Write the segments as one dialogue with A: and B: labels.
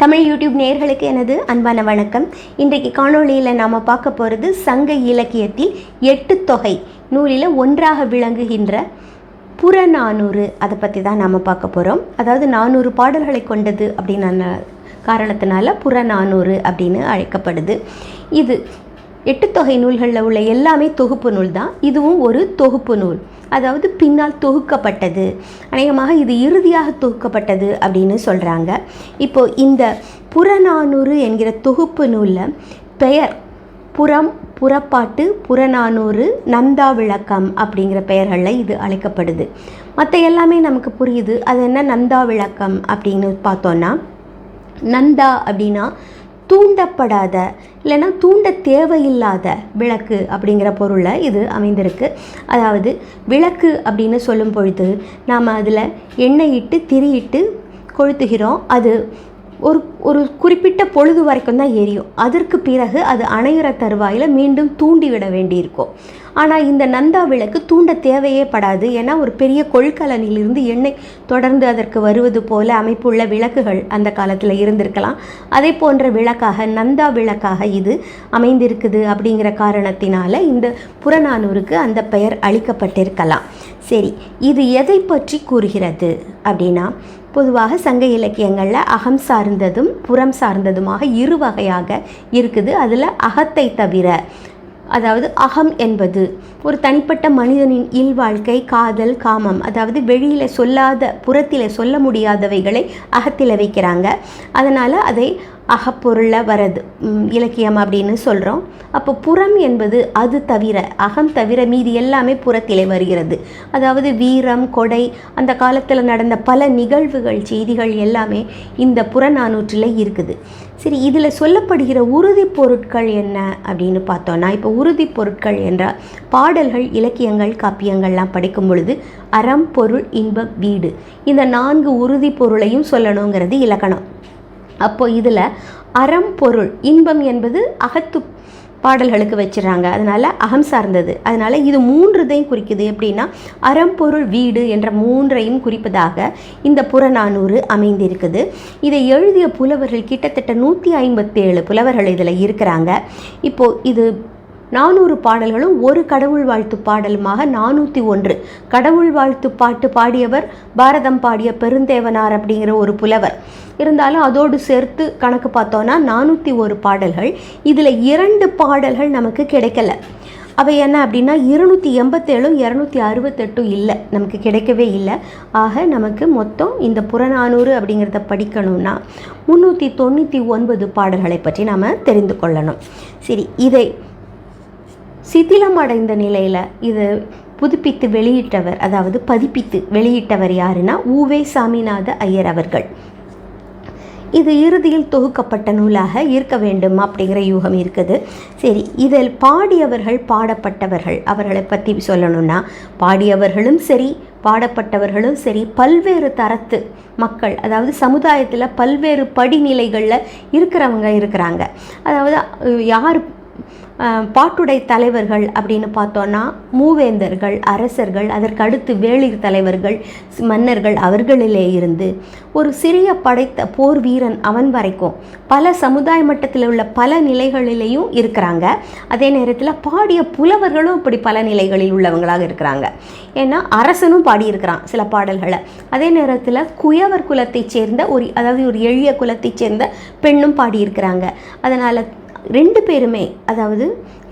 A: Tamil YouTube நேர்களுக்கு எனது அன்பான வணக்கம். இன்றைக்கு காணொளியில் நாம் பார்க்க போகிறது சங்க இலக்கியத்தில் எட்டு தொகை நூலில் ஒன்றாக விளங்குகின்ற புறநானூறு. அதை பற்றி தான் நாம் பார்க்க போகிறோம் அதாவது நானூறு பாடல்களை கொண்டது அப்படின்னு காரணத்தினால புறநானூறு அப்படின்னு அழைக்கப்படுது. இது எட்டு தொகை நூல்களில் உள்ள எல்லாமே தொகுப்பு நூல் தான் இதுவும் ஒரு தொகுப்பு நூல். அதாவது பின்னால் தொகுக்கப்பட்டது. அநேகமாக இது இறுதியாக தொகுக்கப்பட்டது அப்படின்னு சொல்கிறாங்க இப்போ இந்த புறநானூறு என்கிற தொகுப்பு நூலில் பெயர் புறம் புறப்பாட்டு புறநானூறு நந்தா விளக்கம் அப்படிங்கிற பெயர்களில் இது அழைக்கப்படுது. மற்ற எல்லாமே நமக்கு புரியுது. அது என்ன? நந்தா விளக்கம் அப்படின்னு பார்த்தோன்னா நந்தா அப்படின்னா தூண்டப்படாத இல்லைன்னா தூண்ட தேவையில்லாத விளக்கு அப்படிங்கிற பொருளில் இது அமைந்திருக்கு. அதாவது விளக்கு அப்படின்னு சொல்லும் பொழுது நாம் அதில் எண்ணெய் இட்டு திரியிட்டு கொளுத்துகிறோம். அது ஒரு ஒரு குறிப்பிட்ட பொழுது வரைக்கும் தான் எரியும். அதற்கு பிறகு அது அணையிற தருவாயில் மீண்டும் தூண்டிவிட வேண்டியிருக்கும். ஆனால் இந்த நந்தா விளக்கு தூண்ட தேவையே படாது. ஏன்னா ஒரு பெரிய கொள்கலனிலிருந்து எண்ணெய் தொடர்ந்து அதற்கு வருவது போல அமைப்புள்ள விளக்குகள் அந்த காலத்தில் இருந்திருக்கலாம். அதே போன்ற விளக்காக நந்தா விளக்காக இது அமைந்திருக்குது அப்படிங்கிற காரணத்தினால இந்த புறநானூருக்கு அந்த பெயர் அளிக்கப்பட்டிருக்கலாம். சரி இது எதை பற்றி கூறுகிறது அப்படின்னா பொதுவாக சங்க இலக்கியங்களில் அகம் சார்ந்ததும் புறம் சார்ந்ததுமாக இரு வகையாக இருக்குது. அதில் அகத்தை தவிர அதாவது அகம் என்பது ஒரு தனிப்பட்ட மனிதனின் இல்வாழ்க்கை காதல் காமம் அதாவது வெளியில் சொல்லாத புறத்தில் சொல்ல முடியாதவைகளை அகத்தில் வைக்கிறாங்க. அதனால் அதை அகப்பொருளில் வரது இலக்கியம் அப்படின்னு சொல்கிறோம் அப்போ புறம் என்பது அது தவிர அகம் தவிர மீதி எல்லாமே புறத்திலே வருகிறது. அதாவது வீரம் கொடை அந்த காலத்தில் நடந்த பல நிகழ்வுகள் செய்திகள் எல்லாமே இந்த புறநானூற்றில் இருக்குது. சரி இதில் சொல்லப்படுகிற உறுதி பொருட்கள் என்ன அப்படின்னு பார்த்தோன்னா இப்போ உறுதி பொருட்கள் என்றால் பாடல்கள் இலக்கியங்கள் காப்பியங்கள்லாம் படிக்கும் பொழுது அறம் பொருள் இன்பம் வீடு இந்த நான்கு உறுதி பொருளையும் சொல்லணுங்கிறது இலக்கணம். அப்போ இதில் அறம் பொருள் இன்பம் என்பது அகத்து பாடல்களுக்கு வச்சிடறாங்க. அதனால் அகம் சார்ந்தது. அதனால் இது மூன்றுதையும் குறிக்குது. எப்படின்னா அறம் பொருள் வீடு என்ற மூன்றையும் குறிப்பதாக இந்த புறநானூறு அமைந்திருக்குது. இதை எழுதிய புலவர்கள் கிட்டத்தட்ட நூற்றி ஐம்பத்தேழு புலவர்கள் இதில் இருக்கிறாங்க. இப்போது இது நானூறு பாடல்களும் ஒரு கடவுள் வாழ்த்து பாடலுமாக நானூற்றி ஒன்று. கடவுள் வாழ்த்து பாட்டு பாடியவர் பாரதம் பாடிய பெருந்தேவனார் அப்படிங்கிற ஒரு புலவர். இருந்தாலும் அதோடு சேர்த்து கணக்கு பார்த்தோன்னா நானூற்றி ஒரு பாடல்கள். இதில் இரண்டு பாடல்கள் நமக்கு கிடைக்கல. அவை என்ன அப்படின்னா இருநூற்றி எண்பத்தேழும் இரநூத்தி அறுபத்தெட்டும் இல்லை. நமக்கு கிடைக்கவே இல்லை. ஆக நமக்கு மொத்தம் இந்த புறநானூறு அப்படிங்கிறத படிக்கணும்னா முந்நூற்றி தொண்ணூற்றி ஒன்பது பாடல்களை பற்றி நாம் தெரிந்து கொள்ளணும். சரி இதை சிதிலம் அடைந்த நிலையில் இது புதுப்பித்து வெளியிட்டவர் அதாவது பதிப்பித்து வெளியிட்டவர் யாருன்னா ஊவே சாமிநாத ஐயர் அவர்கள். இது இறுதியில் தொகுக்கப்பட்ட நூலாக இருக்க வேண்டும் அப்படிங்கிற யூகம் இருக்குது. சரி இதில் பாடியவர்கள் பாடப்பட்டவர்கள் அவர்களை பற்றி சொல்லணும்னா பாடியவர்களும் சரி பாடப்பட்டவர்களும் சரி பல்வேறு தரத்து மக்கள் அதாவது சமுதாயத்தில் பல்வேறு படிநிலைகளில் இருக்கிறவங்க இருக்கிறாங்க. அதாவது யார் பாட்டுடை தலைவர்கள் அப்படின்னு பார்த்தோன்னா மூவேந்தர்கள் அரசர்கள் அதற்கு அடுத்து வேளிர் தலைவர்கள் மன்னர்கள் அவர்களிலே இருந்து ஒரு சிறிய படைத்த போர் வீரன் அவன் வரைக்கும் பல சமுதாய மட்டத்தில் உள்ள பல நிலைகளிலேயும் இருக்கிறாங்க. அதே நேரத்தில் பாடிய புலவர்களும் இப்படி பல நிலைகளில் உள்ளவங்களாக இருக்கிறாங்க. ஏன்னா அரசனும் பாடியிருக்கிறான் சில பாடல்களை. அதே நேரத்தில் குயவர் குலத்தைச் சேர்ந்த ஒரு அதாவது ஒரு எளிய குலத்தைச் சேர்ந்த பெண்ணும் பாடியிருக்கிறாங்க. அதனால் ரெண்டு பேருமே அதாவது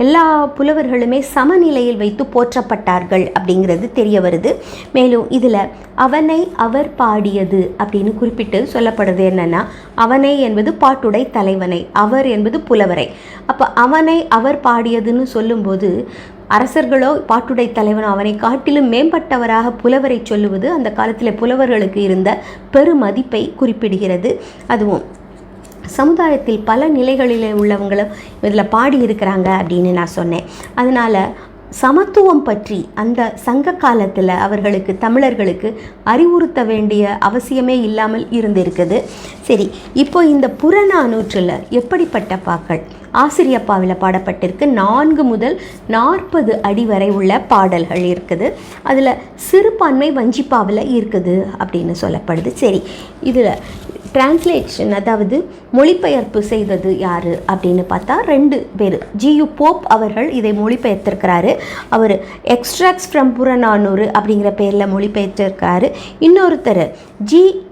A: எல்லா புலவர்களுமே சமநிலையில் வைத்து போற்றப்பட்டார்கள் அப்படிங்கிறது தெரிய வருது. மேலும் இதில் அவனை அவர் பாடியது அப்படின்னு குறிப்பிட்டு சொல்லப்படுறது என்னென்னா அவனை என்பது பாட்டுடை தலைவனை அவர் என்பது புலவரை. அப்போ அவனை அவர் பாடியதுன்னு சொல்லும்போது அரசர்களோ பாட்டுடை தலைவனோ அவனை காட்டிலும் மேம்பட்டவராக புலவரை சொல்லுவது அந்த காலத்தில் புலவர்களுக்கு இருந்த பெருமதிப்பை குறிப்பிடுகிறது. அதுவும் சமுதாயத்தில் பல நிலைகளில் உள்ளவங்களும் இதில் பாடியிருக்கிறாங்க அப்படின்னு நான் சொன்னேன். அதனால் சமத்துவம் பற்றி அந்த சங்க காலத்தில் அவர்களுக்கு தமிழர்களுக்கு அறிவுறுத்த வேண்டிய அவசியமே இல்லாமல் இருந்திருக்குது. சரி இப்போ இந்த புறநானூற்றில் எப்படிப்பட்ட பாக்கள்? ஆசிரியப்பாவில் பாடப்பட்டிருக்கு. நான்கு முதல் நாற்பது அடி வரை உள்ள பாடல்கள் இருக்குது. அதில் சிறுபான்மை வஞ்சிப்பாவில் இருக்குது அப்படின்னு சொல்லப்படுது. சரி இதில் டிரான்ஸ்லேஷன் அதாவது மொழிபெயர்ப்பு செய்தது யார் அப்படின்னு பார்த்தா ரெண்டு பேர். ஜியு போப் அவர்கள் இதை மொழிபெயர்த்திருக்கிறாரு. அவர் எக்ஸ்ட்ராக்ஸ் ஃப்ரம் புறநானூறு அப்படிங்கிற பேரில் மொழிபெயர்த்திருக்காரு. இன்னொருத்தர் ஜி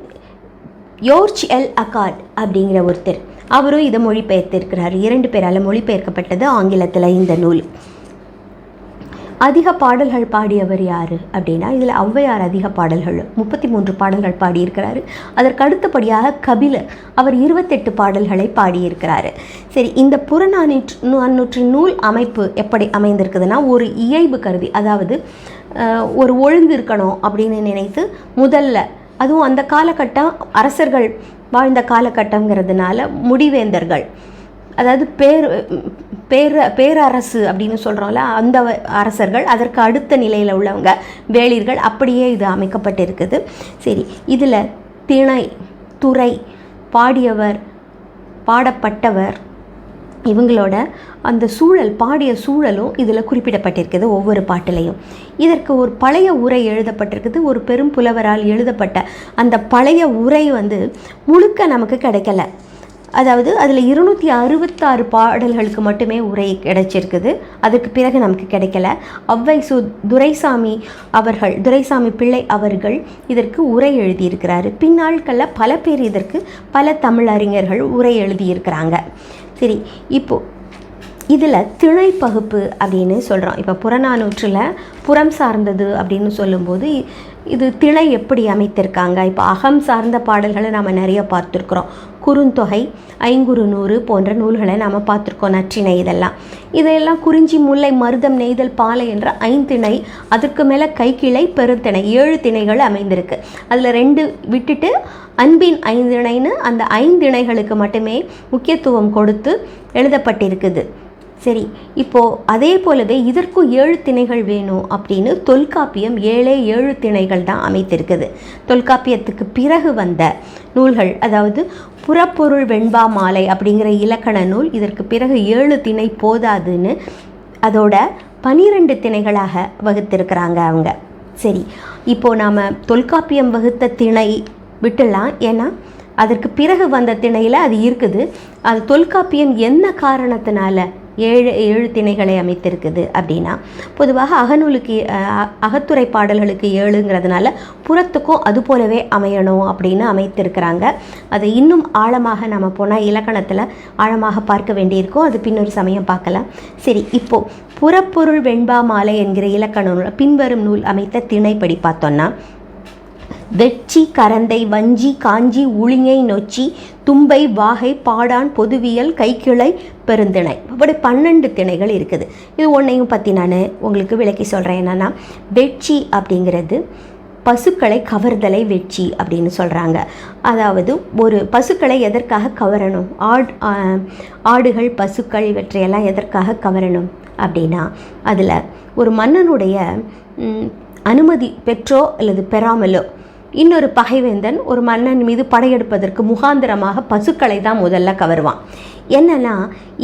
A: யோர்ச் எல் அகாட் அப்படிங்கிற ஒருத்தர். அவரும் இதை மொழிபெயர்த்திருக்கிறார். இரண்டு பேரால் மொழிபெயர்க்கப்பட்டது ஆங்கிலத்தில் இந்த நூல். அதிக பாடல்கள் பாடியவர் யார் அப்படின்னா இதில் ஔவையார் அதிக பாடல்கள் முப்பத்தி மூன்று பாடல்கள் பாடியிருக்கிறாரு. அதற்கு அடுத்தபடியாக கபிலர் அவர் இருபத்தெட்டு பாடல்களை பாடியிருக்கிறாரு. சரி இந்த புறநானூற்று நானூற்றின் நூல் அமைப்பு எப்படி அமைந்திருக்குதுன்னா ஒரு இயல்பு கருதி அதாவது ஒரு ஒழுங்கு இருக்கணும் அப்படின்னு நினைத்து முதல்ல அதுவும் அந்த காலகட்டம் அரசர்கள் வாழ்ந்த காலகட்டங்கிறதுனால முடிவேந்தர்கள். அதாவது பேர் பேர பேரரசு அப்படின்னு சொல்கிறோம்ல அந்த அரசர்கள் அதற்கு அடுத்த நிலையில் உள்ளவங்க வேளிர்கள் அப்படியே இது அமைக்கப்பட்டிருக்குது. சரி இதில் திணை துறை பாடியவர் பாடப்பட்டவர் இவங்களோட அந்த சூழல் பாடிய சூழலும் இதில் குறிப்பிடப்பட்டிருக்குது ஒவ்வொரு பாட்டிலையும். இதற்கு ஒரு பழைய உரை எழுதப்பட்டிருக்குது ஒரு பெரும் புலவரால் எழுதப்பட்ட அந்த பழைய உரை வந்து முழுக்க நமக்கு கிடைக்கல. அதாவது அதில் இருநூற்றி அறுபத்தாறு பாடல்களுக்கு மட்டுமே உரை கிடைச்சிருக்குது. அதுக்கு பிறகு நமக்கு கிடைக்கல. அவ்வை சு துரைசாமி அவர்கள் துரைசாமி பிள்ளை அவர்கள் இதற்கு உரை எழுதியிருக்கிறாரு. பின்னாட்களில் பல பேர் இதற்கு பல தமிழறிஞர்கள் உரை எழுதியிருக்கிறாங்க. சரி இப்போது இதில் திணை பகுப்பு அப்படின்னு சொல்கிறோம் இப்போ புறநானூற்றில் புறம் சார்ந்தது அப்படின்னு சொல்லும்போது இது திணை எப்படி அமைத்திருக்காங்க? இப்போ அகம் சார்ந்த பாடல்களை நம்ம நிறைய பார்த்துருக்குறோம். குறுந்தொகை ஐங்குறு நூறு போன்ற நூல்களை நாம் பார்த்துருக்கோம் நற்றிணை இதெல்லாம். இதையெல்லாம் குறிஞ்சி முல்லை மருதம் நெய்தல் பாலை என்ற ஐந்திணை அதற்கு மேலே கைக்கிளை பெருந்திணை ஏழு திணைகள் அமைந்திருக்கு. அதில் ரெண்டு விட்டுட்டு அன்பின் ஐந்திணைன்னு அந்த ஐந்திணைகளுக்கு மட்டுமே முக்கியத்துவம் கொடுத்து எழுதப்பட்டிருக்குது. சரி இப்போது அதே போலவே இதற்கும் ஏழு திணைகள் வேணும் அப்படின்னு தொல்காப்பியம் ஏழே ஏழு திணைகள் தான் அமைத்திருக்குது. தொல்காப்பியத்துக்கு பிறகு வந்த நூல்கள் அதாவது புறப்பொருள் வெண்பா மாலை அப்படிங்கிற இலக்கண நூல் இதற்கு பிறகு ஏழு திணை போதாதுன்னு அதோட பனிரெண்டு திணைகளாக வகுத்திருக்கிறாங்க அவங்க. சரி இப்போது நாம் தொல்காப்பியம் வகுத்த திணை விட்டுடலாம் ஏன்னா அதற்கு பிறகு வந்த திணையில் அது இருக்குது. அது தொல்காப்பியம் என்ன காரணத்தினால ஏழு ஏழு திணைகளை அமைத்திருக்குது அப்படின்னா பொதுவாக அகநூலுக்கு அகத்துறை பாடல்களுக்கு ஏழுங்கிறதுனால புறத்துக்கும் அது போலவே அமையணும் அப்படின்னு அமைத்திருக்கிறாங்க. அதை இன்னும் ஆழமாக நம்ம போனால் இலக்கணத்தில் ஆழமாக பார்க்க வேண்டியிருக்கும். அது பின்னொரு சமயம் பார்க்கலாம். சரி இப்போது புறப்பொருள் வெண்பா மாலை என்கிற இலக்கண நூல் பின்வரும் நூல் அமைத்த திணைப்படி பார்த்தோன்னா வெட்சி கரந்தை வஞ்சி காஞ்சி உளிங்கை நொச்சி தும்பை வாகை பாடான் பொதுவியல் கைக்கிளை பெருந்திணை. இப்படி பன்னெண்டு திணைகள் இருக்குது. இது ஒன்றையும் பற்றி நான் உங்களுக்கு விளக்கி சொல்கிறேன் என்னென்னா வெட்சி அப்படிங்கிறது பசுக்களை கவர்தலை வெட்சி அப்படின்னு சொல்கிறாங்க அதாவது ஒரு பசுக்களை எதற்காக கவரணும்? ஆட் ஆடுகள் பசுக்கள் இவற்றையெல்லாம் எதற்காக கவரணும் அப்படின்னா அதில் ஒரு மன்னனுடைய அனுமதி பெற்றோ அல்லது பெறாமலோ இன்னொரு பகைவேந்தன் ஒரு மன்னன் மீது படையெடுப்பதற்கு முகாந்திரமாக பசுக்களை தான் முதல்ல கவருவான். என்னன்னா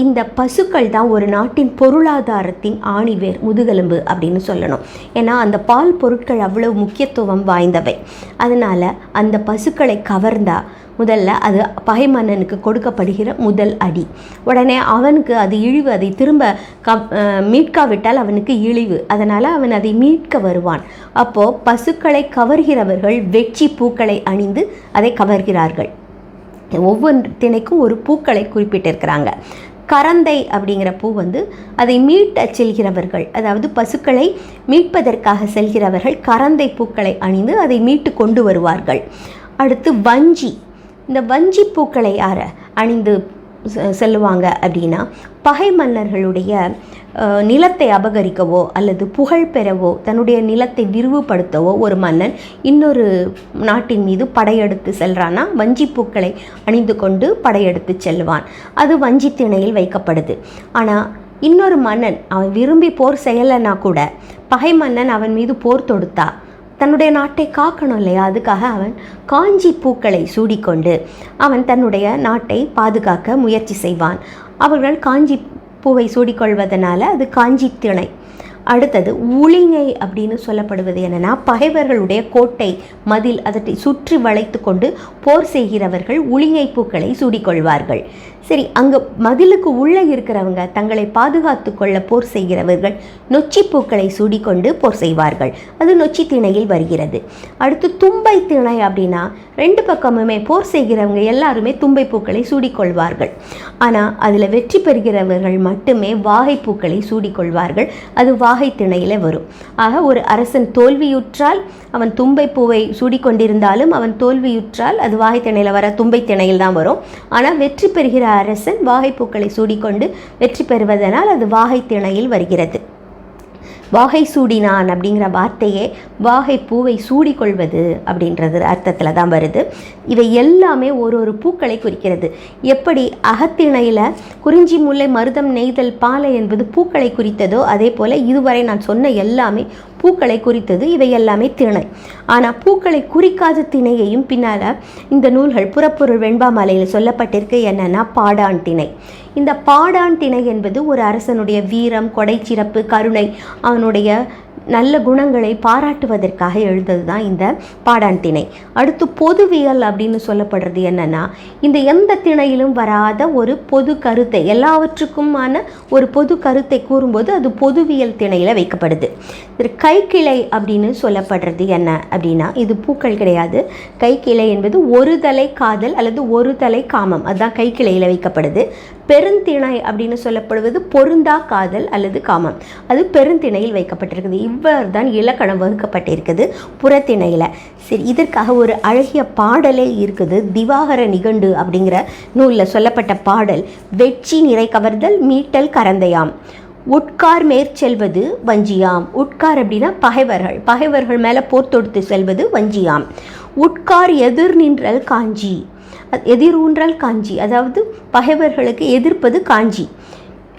A: இந்த பசுக்கள் தான் ஒரு நாட்டின் பொருளாதாரத்தின் ஆணிவேர் முதுகெலும்பு அப்படின்னு சொல்லணும். ஏன்னா அந்த பால் பொருட்கள் அவ்வளவு முக்கியத்துவம் வாய்ந்தவை. அதனால் அந்த பசுக்களை கவர்ந்தா முதல்ல அது பகை மன்னனுக்கு கொடுக்கப்படுகிற முதல் அடி. உடனே அவனுக்கு அது இழிவு அதை திரும்ப க மீட்காவிட்டால் அவனுக்கு இழிவு. அதனால் அவன் அதை மீட்க வருவான். அப்போது பசுக்களை கவர்கிறவர்கள் வெற்றி பூக்களை அணிந்து அதை கவர்கிறார்கள். ஒவ்வொரு திணைக்கும் ஒரு பூக்களை குறிப்பிட்டிருக்கிறாங்க. கரந்தை அப்படிங்கிற பூ வந்து அதை மீட்டச் செல்கிறவர்கள் அதாவது பசுக்களை மீட்பதற்காக செல்கிறவர்கள் கரந்தை பூக்களை அணிந்து அதை மீட்டு கொண்டு வருவார்கள். அடுத்து வஞ்சி. இந்த வஞ்சி பூக்களை யார? அணிந்து செல்லுவாங்க அப்படின்னா பகை மன்னர்களுடைய நிலத்தை அபகரிக்கவோ அல்லது புகழ் பெறவோ தன்னுடைய நிலத்தை விரிவுபடுத்தவோ ஒரு மன்னன் இன்னொரு நாட்டின் மீது படையெடுத்து செல்கிறான்னா வஞ்சி பூக்களை அணிந்து கொண்டு படையெடுத்து செல்வான். அது வஞ்சி திணையில் வைக்கப்படுது. ஆனால் இன்னொரு மன்னன் அவன் விரும்பி போர் செய்யலைன்னா கூட பகை மன்னன் அவன் மீது போர் தொடுத்தா தன்னுடைய நாட்டை காக்கணும் இல்லையா? அதுக்காக அவன் காஞ்சி பூக்களை சூடிக்கொண்டு அவன் தன்னுடைய நாட்டை பாதுகாக்க முயற்சி செய்வான். அவர்கள் காஞ்சி பூவை சூடிக்கொள்வதனால அது காஞ்சி திணை. அடுத்தது உளிங்கை அப்படின்னு சொல்லப்படுவது என்னென்னா பகைவர்களுடைய கோட்டை மதில் அதனை சுற்றி வளைத்து கொண்டு போர் செய்கிறவர்கள் உளிங்கை பூக்களை சூடிக்கொள்வார்கள். சரி அங்கே மதிலுக்கு உள்ளே இருக்கிறவங்க தங்களை பாதுகாத்து கொள்ள போர் செய்கிறவர்கள் நொச்சி பூக்களை சூடிக்கொண்டு போர் செய்வார்கள். அது நொச்சி திணையில் வருகிறது. அடுத்து தும்பை திணை அப்படின்னா ரெண்டு பக்கமுமே போர் செய்கிறவங்க எல்லாருமே தும்பை பூக்களை சூடிக்கொள்வார்கள். ஆனால் அதில் வெற்றி பெறுகிறவர்கள் மட்டுமே வாகை பூக்களை சூடிக்கொள்வார்கள். அது வாகை திணையில் வரும். ஆக ஒரு அரசன் தோல்வியுற்றால் அவன் தும்பை பூவை சூடிக்கொண்டிருந்தாலும் அவன் தோல்வியுற்றால் அது வாகை திணையில் வர தும்பை திணையில் தான் வரும். ஆனால் வெற்றி பெறுகிற அரசன் வாகைப்பூக்களை சூடிக்கொண்டு வெற்றி பெறுவதனால் அது வாகை திணையில் வருகிறது. வாகை சூடினான் அப்படிங்கிற வார்த்தையே வாகை பூவை சூடிக்கொள்வது அப்படின்றது அர்த்தத்தில் தான் வருது. இவை எல்லாமே ஒரு ஒரு பூக்களை குறிக்கிறது. எப்படி அகத்திணையில் குறிஞ்சி முல்லை மருதம் நெய்தல் பாலை என்பது பூக்களை குறித்ததோ அதே போல் இதுவரை நான் சொன்ன எல்லாமே பூக்களை குறித்தது இவை எல்லாமே திணை. ஆனால் பூக்களை குறிக்காத திணையையும் பின்னால் இந்த நூல்கள் புறப்பொருள் வெண்பாமலையில் சொல்லப்பட்டிருக்கு என்னென்னா பாடான் திணை. இந்த பாடான் திணை என்பது ஒரு அரசனுடைய வீரம் கொடை சிறப்பு கருணை அவனுடைய நல்ல குணங்களை பாராட்டுவதற்காக எழுந்தது தான் இந்த பாடான் திணை. அடுத்து பொதுவியல் அப்படின்னு சொல்லப்படுறது என்னென்னா இந்த எந்த திணையிலும் வராத ஒரு பொது கருத்தை எல்லாவற்றுக்குமான ஒரு பொது கருத்தை கூறும்போது அது பொதுவியல் திணையில் வைக்கப்படுது. இது கைக்கிளை அப்படின்னு சொல்லப்படுறது என்ன அப்படின்னா இது பூக்கள் கிடையாது. கைக்கிளை என்பது ஒரு தலை காதல் அல்லது ஒரு தலை காமம். அதுதான் கைக்கிளையில் வைக்கப்படுது. பெருந்திணை அப்படின்னு சொல்லப்படுவது பொருந்தா காதல் அல்லது காமம். அது பெருந்திணையில் வைக்கப்பட்டிருக்குது. இவ்வாறு தான் இலக்கணம் வகுக்கப்பட்டிருக்குது புறத்திணையில். சரி இதற்காக ஒரு அழகிய பாடலே இருக்குது. திவாகர நிகண்டு அப்படிங்கிற நூலில் சொல்லப்பட்ட பாடல் வெற்றி நிறை கவர்தல் மீட்டல் கரந்தையாம். உட்கார் மேற்செல்வது வஞ்சியாம். உட்கார் அப்படின்னா பகைவர்கள். பகைவர்கள் மேலே போர் தொடுத்து செல்வது வஞ்சியாம். உட்கார் எதிர் நின்றல் காஞ்சி. எதிர் எதிரூன்றல் காஞ்சி. அதாவது பகைவர்களுக்கு எதிர்ப்பது காஞ்சி.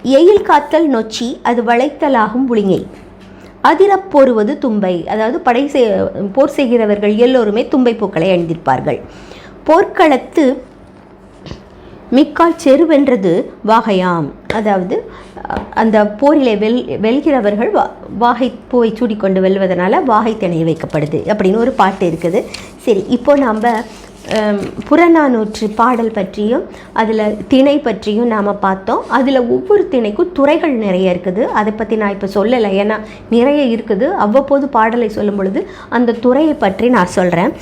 A: எயில் காத்தல் நொச்சி அது வளைத்தலாகும் புளிங்கை அதிரப் போருவது தும்பை. அதாவது படை செய் போர் செய்கிறவர்கள் எல்லோருமே தும்பை பூக்களை அணிந்திருப்பார்கள். போர்க்களத்து மிக்கால் செருவென்றது வாகையாம். அதாவது அந்த போரிலே வெல் வெல்கிறவர்கள் வா வாகை பூவை சூடிக்கொண்டு வெல்வதனால வாகை திணைய வைக்கப்படுது அப்படின்னு ஒரு பாட்டு இருக்குது. சரி இப்போ நாம் புறநானூற்று பாடல் பற்றியும் அதில் திணை பற்றியும் நாம் பார்த்தோம். அதில் ஒவ்வொரு திணைக்கும் துறைகள் நிறைய இருக்குது. அதை பற்றி நான் இப்போ சொல்லலை. ஏன்னா நிறைய இருக்குது. அவ்வப்போது பாடலை சொல்லும் பொழுது அந்த துறையை பற்றி நான் சொல்கிறேன்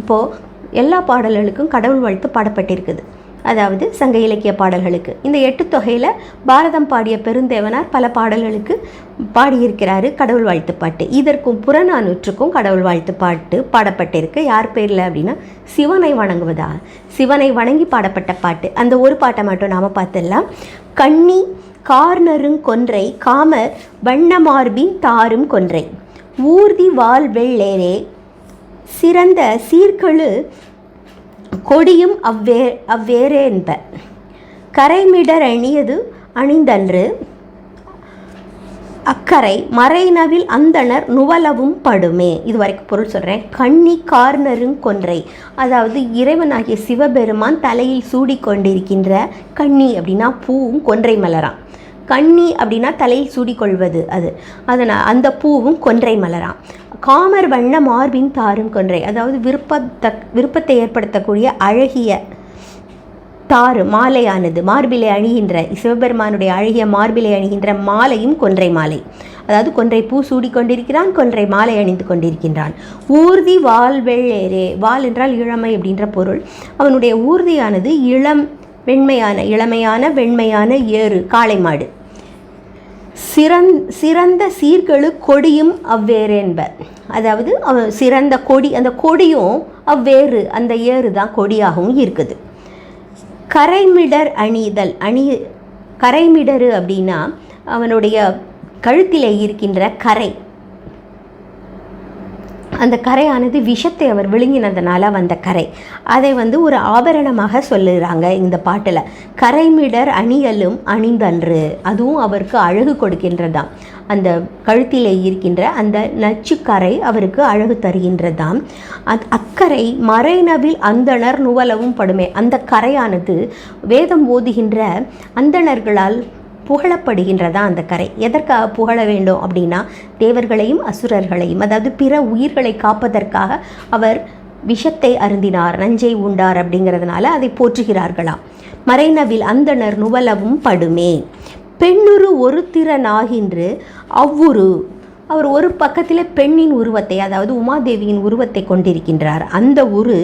A: இப்போது எல்லா பாடல்களுக்கும் கடவுள் வாழ்த்து பாடப்பட்டிருக்குது. அதாவது சங்க இலக்கிய பாடல்களுக்கு. இந்த எட்டு தொகையில் பாரதம் பாடிய பெருந்தேவனார் பல பாடல்களுக்கு பாடியிருக்கிறாரு கடவுள் வாழ்த்து பாட்டு இதற்கும் புறநானூற்றுக்கும் கடவுள் வாழ்த்து பாட்டு பாடப்பட்டிருக்கு. யார் பேரில் அப்படின்னா சிவனை வணங்குவதா சிவனை வணங்கி பாடப்பட்ட பாட்டு. அந்த ஒரு பாட்டை மட்டும் நாம் பார்த்துடலாம். கண்ணி கார்னருங் கொன்றை காமர் வண்ணமார்பின் தாரும் கொன்றை. ஊர்தி வால் வெள்ளேரே சிறந்த சீர்கழு கொடியும் அவ்வே அவ்வேறே என்ப. கரைமிடர் அணியது அணிந்தன்று. அக்கறை மறைநவில் அந்தணர் நுவலவும் படுமே. இது வரைக்கும் பொருள் சொல்கிறேன் கண்ணி கார்னரும் கொன்றை. அதாவது இறைவனாகிய சிவபெருமான் தலையில் சூடிக்கொண்டிருக்கின்ற கண்ணி அப்படின்னா பூவும் கொன்றை மலராம் கண்ணி அப்படின்னா தலையில் சூடிக்கொள்வது அது. அதனால் அந்த பூவும் கொன்றை மலராம் காமர் வண்ண மார்பின் தாரும் கொன்றை. அதாவது விருப்பத்த விருப்பத்தை ஏற்படுத்தக்கூடிய அழகிய தாறு மாலையானது. மார்பிலை அணிகின்ற சிவபெருமானுடைய அழகிய மார்பிலை அணிகின்ற மாலையும் கொன்றை மாலை. அதாவது கொன்றை பூ சூடி கொண்டிருக்கிறான் கொன்றை மாலை அணிந்து கொண்டிருக்கின்றான். ஊர்தி வால் வெள்ளேரே வால் என்றால் இளமை அப்படின்ற பொருள். அவனுடைய ஊர்தியானது இளம் வெண்மையான இளமையான வெண்மையான ஏறு காளை மாடு. சிறந் சிறந்த சீர்களு கொடியும் அவ்வேறு என்பர் அதாவது சிறந்த கொடி அந்த கொடியும் அவ்வேறு அந்த ஏறு தான் கொடியாகவும் இருக்குது. கரைமிடர் அணிதல் அணி கரைமிடரு அப்படின்னா அவனுடைய கழுத்தில் இருக்கின்ற கரை. அந்த கரையானது விஷத்தை அவர் விழுங்கினதுனால வந்த கரை. அதை வந்து ஒரு ஆபரணமாக சொல்லுறாங்க இந்த பாட்டில். கரைமிடர் அணியலும் அணிந்தன்று. அதுவும் அவருக்கு அழகு கொடுக்கின்றதாம். அந்த கழுத்திலே இருக்கின்ற அந்த நச்சுக்கரை அவருக்கு அழகு தருகின்றதாம். அத் அக்கறை மறைநவில் அந்தணர் நுவலவும் படுமே. அந்த கரையானது வேதம் ஓதுகின்ற அந்தணர்களால் புகழப்படுகின்றதா அந்த கரை? எதற்காக புகழ வேண்டும் அப்படின்னா தேவர்களையும் அசுரர்களையும் அதாவது பிற உயிர்களை காப்பதற்காக அவர் விஷத்தை அருந்தினார் நஞ்சை உண்டார் அப்படிங்கிறதுனால அதை போற்றுகிறார்களாம். மறைநவில் அந்தணர் நுவலவும் படுமே. பெண்ணுரு ஒரு திறனாகின்று அவ்வுரு அவர் ஒரு பக்கத்தில் பெண்ணின் உருவத்தை அதாவது உமாதேவியின் உருவத்தை கொண்டிருக்கின்றார். அந்த உரு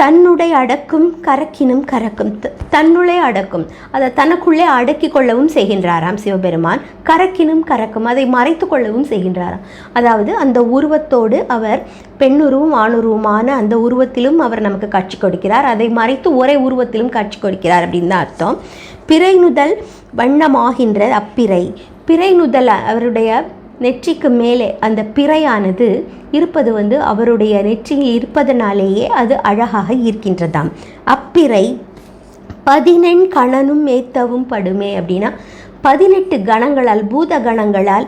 A: தன்னுடைய அடக்கும் கரக்கினும் கரக்கும். த- தன்னுள்ளே அடக்கும். அதை தனக்குள்ளே அடக்கி கொள்ளவும் செய்கின்றாராம் சிவபெருமான். கரக்கினும் கரக்கும். அதை மறைத்து கொள்ளவும் செய்கின்றாராம். அதாவது அந்த உருவத்தோடு அவர் பெண்ணுருவும் ஆணுருவமான அந்த உருவத்திலும் அவர் நமக்கு காட்சி கொடுக்கிறார். அதை மறைத்து ஒரே உருவத்திலும் காட்சி கொடுக்கிறார் அப்படின்னு தான் அர்த்தம். பிறை நுதல் வண்ணமாகின்ற அப்பிறை. பிறை நுதல் அவருடைய நெற்றிக்கு மேலே அந்த பிறையானது இருப்பது வந்து அவருடைய நெற்றியில் இருப்பதனாலேயே அது அழகாக இருக்கின்றதாம். அப்பிறை பதினெண் கணனும் மேத்தவும் படுமே அப்படின்னா பதினெட்டு கணங்களால் பூத கணங்களால்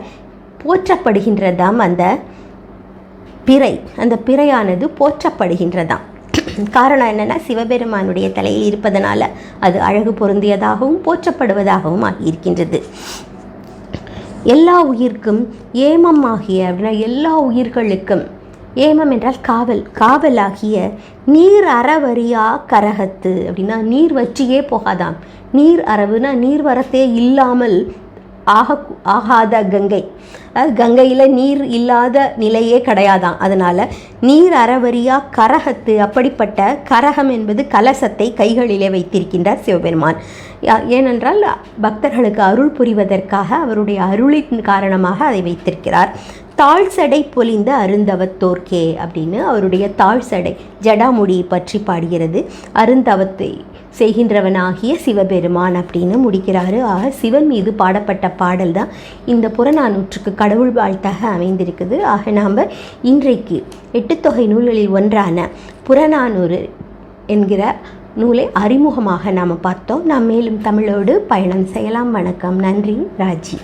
A: போற்றப்படுகின்றதாம் அந்த பிறை. அந்த பிறையானது போற்றப்படுகின்றதாம். காரணம் என்னன்னா சிவபெருமானுடைய தலையில் இருப்பதனால அது அழகு பொருந்தியதாகவும் போற்றப்படுவதாகவும் ஆகியிருக்கின்றது. எல்லா உயிர்க்கும் ஏமம் ஆகிய அப்படின்னா எல்லா உயிர்களுக்கும். ஏமம் என்றால் காவல் காவலாகிய நீர் அறவரியா கரகத்து அப்படின்னா நீர் வற்றியே போகாதாம். நீர் அரவுனா நீர் வரத்தே இல்லாமல் ஆக ஆகாத கங்கை. அதாவது கங்கையில் நீர் இல்லாத நிலையே கிடையாதான் அதனால் நீர் அறவரியா கரகத்து அப்படிப்பட்ட கரகம் என்பது கலசத்தை கைகளிலே வைத்திருக்கின்றார் சிவபெருமான். யா- ஏனென்றால் பக்தர்களுக்கு அருள் புரிவதற்காக அவருடைய அருளின் காரணமாக அதை வைத்திருக்கிறார். தாழ் சடை பொலிந்த அருந்தவத்தோர்க்கே அப்படின்னு அவருடைய தாழ் சடை ஜடாமுடி பற்றி பாடுகிறது. அருந்தவத்தை செய்கின்றவனாகிய சிவபெருமான் அப்படின்னு முடிக்கிறாரு. ஆக சிவன் மீது பாடப்பட்ட பாடல் தான் இந்த புறநானூற்றுக்கு கடவுள் வாழ்த்தாக அமைந்திருக்குது. ஆக நாம் இன்றைக்கு எட்டுத்தொகை நூல்களில் ஒன்றான புறநானூறு என்கிற நூலை அறிமுகமாக நாம் பார்த்தோம். நாம் மேலும் தமிழோடு பயணம் செய்யலாம். வணக்கம். நன்றி. ராஜி.